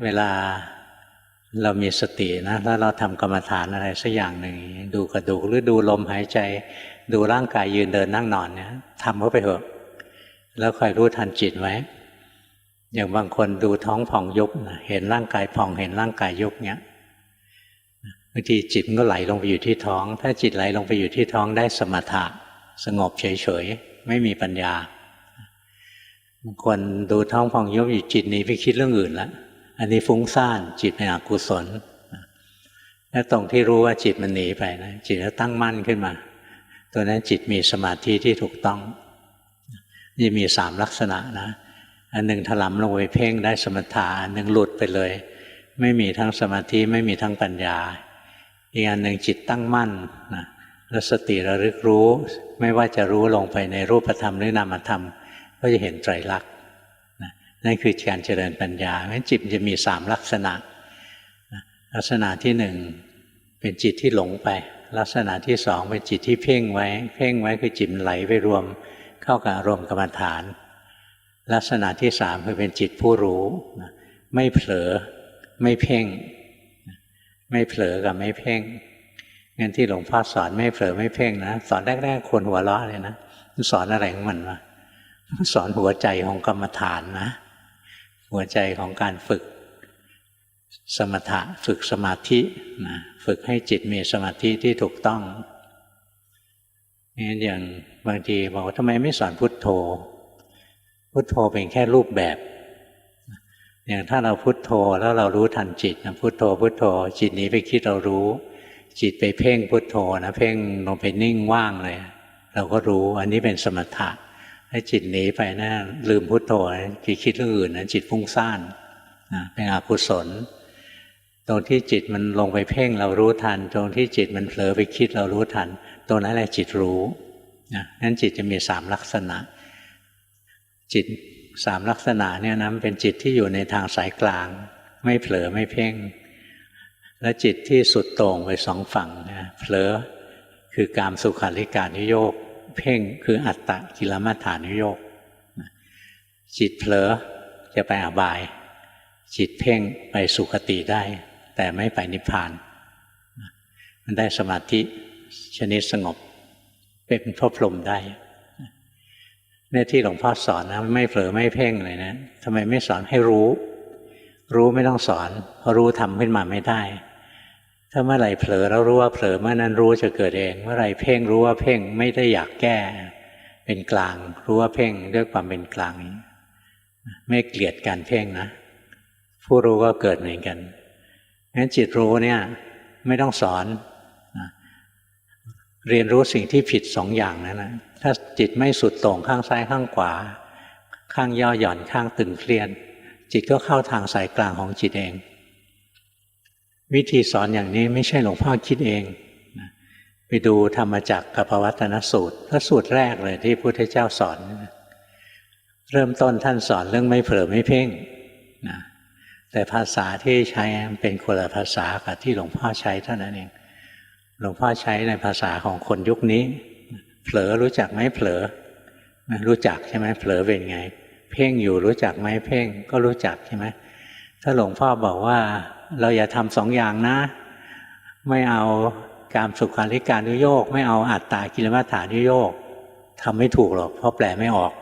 เวลาเรามีสตินะแล้วเราทำกรรมฐานอะไรสักอย่างหนึ่งดูกระดูกหรือดูลมหายใจ ดูร่างกายยืนเดินนั่งนอนเนี่ยทำเข้าไปเถอะ แล้วคอยรู้ทันจิตไว้อย่างบางคนดูท้องผ่องยุบนะเห็นร่างกายผ่องเห็นร่างกายยุบเนี้ยบางทีจิตก็ไหลลงไปอยู่ที่ท้อง ถ้าจิตไหลลงไปอยู่ที่ท้องได้สมถะ สงบเฉยๆไม่มีปัญญาบางคนดูท้องผ่องยุบอยู่จิตหนีไปคิดเรื่องอื่นแล้ว อันนี้ฟุ้งซ่านจิตเป็นอกุศลและตรงที่รู้ว่าจิตมันหนีไปนะจิตก็ตั้งมั่นขึ้นมา ตัวนั้นจิตมีสมาธิที่ถูกต้องนี่มีสามลักษณะนะ อันหนึ่งถลำลงไปเพ่งได้สมถะอันหนึ่งหลุดไปเลย ไม่มีทั้งสมาธิไม่มีทั้งปัญญา อีกอันหนึ่งจิตตั้งมั่นนะแล้วสติระลึกรู้ ไม่ว่าจะรู้ลงไปในรูปธรรมหรือนามธรรม ก็จะเห็นไตรลักษณ์ นั่นคือการเจริญปัญญาเพราะจิตจะมีสามลักษณะ ลักษณะที่หนึ่งเป็นจิตที่หลงไป ลักษณะที่สองเป็นจิตที่เพ่งไว้ เพ่งไว้คือจิตไหลไปรวมเข้ากับอารมณ์กรรมฐาน ลักษณะที่สามคือเป็นจิตผู้รู้ไม่เผลอไม่เพ่ง ไม่เผลอกับไม่เพ่งงั้นที่หลวงพ่อสอนไม่เผลอไม่เพ่งนะสอนแรกๆคนหัวเราะเลยนะสอนอะไรของมันวะสอนหัวใจของกรรมฐานนะ หัวใจของการฝึกสมถะฝึกสมาธินะฝึกให้จิตมีสมาธิที่ถูกต้องนี่อย่างบางทีบอกว่าทำไมไม่สอนพุทโธ พุทโธเป็นแค่รูปแบบ อย่างถ้าเราพุทโธแล้วเรารู้ทันจิตนะพุทโธพุทโธ จิตนี้ไปคิดเรารู้ จิตไปเพ่งพุทโธนะเพ่งลงไปนิ่งว่างเลย เราก็รู้อันนี้เป็นสมถะ ถ้าจิตหนีไปนะลืมพุทโธไปคิดเรื่องอื่นนะจิตฟุ้งซ่านนะเป็นอกุศล ตรงที่จิตมันลงไปเพ่งเรารู้ทัน ตรงที่จิตมันเผลอไปคิดเรารู้ทัน ตรงนั้นแหละจิตรู้นะนั้นจิตจะมีสามลักษณะ จิตสามลักษณะเนี่ยนะเป็นจิตที่อยู่ในทางสายกลาง ไม่เผลอไม่เพ่ง และจิตที่สุดโต่งไปสองฝั่งนะเผลอคือการสุขาริการนิโยก เพ่งคืออัตตะกิลมัฏฐานุโยกจิตเผลอจะไปอบาย จิตเพ่งไปสุคติได้ แต่ไม่ไปนิพพาน มันได้สมาธิชนิดสงบ เป็นพระพรหมได้เนี่ยที่หลวงพ่อสอนนะไม่เผลอไม่เพ่งเลยนะทำไมไม่สอนให้รู้ รู้ไม่ต้องสอนเพราะรู้ทำขึ้นมาไม่ได้ ถ้าเมื่อไหร่เผลอแล้วรู้ว่าเผลอเมื่อนั้นรู้จะเกิดเอง เมื่อไหร่เพ่งรู้ว่าเพ่งไม่ได้อยากแก้ เป็นกลาง รู้ว่าเพ่งด้วยความเป็นกลางไม่เกลียดการเพ่งนะ ผู้รู้ก็เกิดเหมือนกันงั้นจิตรู้เนี่ยไม่ต้องสอนเรียนรู้สิ่งที่ผิดสองอย่างนั้นนะถ้าจิตไม่สุดต่งข้างซ้ายข้างขวา ข้างย่อหย่อนข้างตึงเครียดจิตก็เข้าทางสายกลางของจิตเอง วิธีสอนอย่างนี้ไม่ใช่หลวงพ่อคิดเองไปดูธรรมจักรกับวัตนสูตรพระสูตรแรกเลยที่พระพุทธเจ้าสอนเริ่มต้นท่านสอนเรื่องไม่เผลอไม่เพ่งนะแต่ภาษาที่ใช้เป็นคนละภาษากับที่หลวงพ่อใช้เท่านั้นเองหลวงพ่อใช้ในภาษาของคนยุคนี้เผลอรู้จักไหมเผลอรู้จักใช่ไหมเผลอเป็นไง เพ่งอยู่รู้จักไหมเพ่งก็รู้จักใช่ไหม ถ้าหลวงพ่อบอกว่าเราอย่าทำสองอย่างนะ ไม่เอาการสุขาริการนุโยก ไม่เอาอัตตากิลมัฏฐานุโยกทำไม่ถูกหรอกเพราะแปลไม่ออก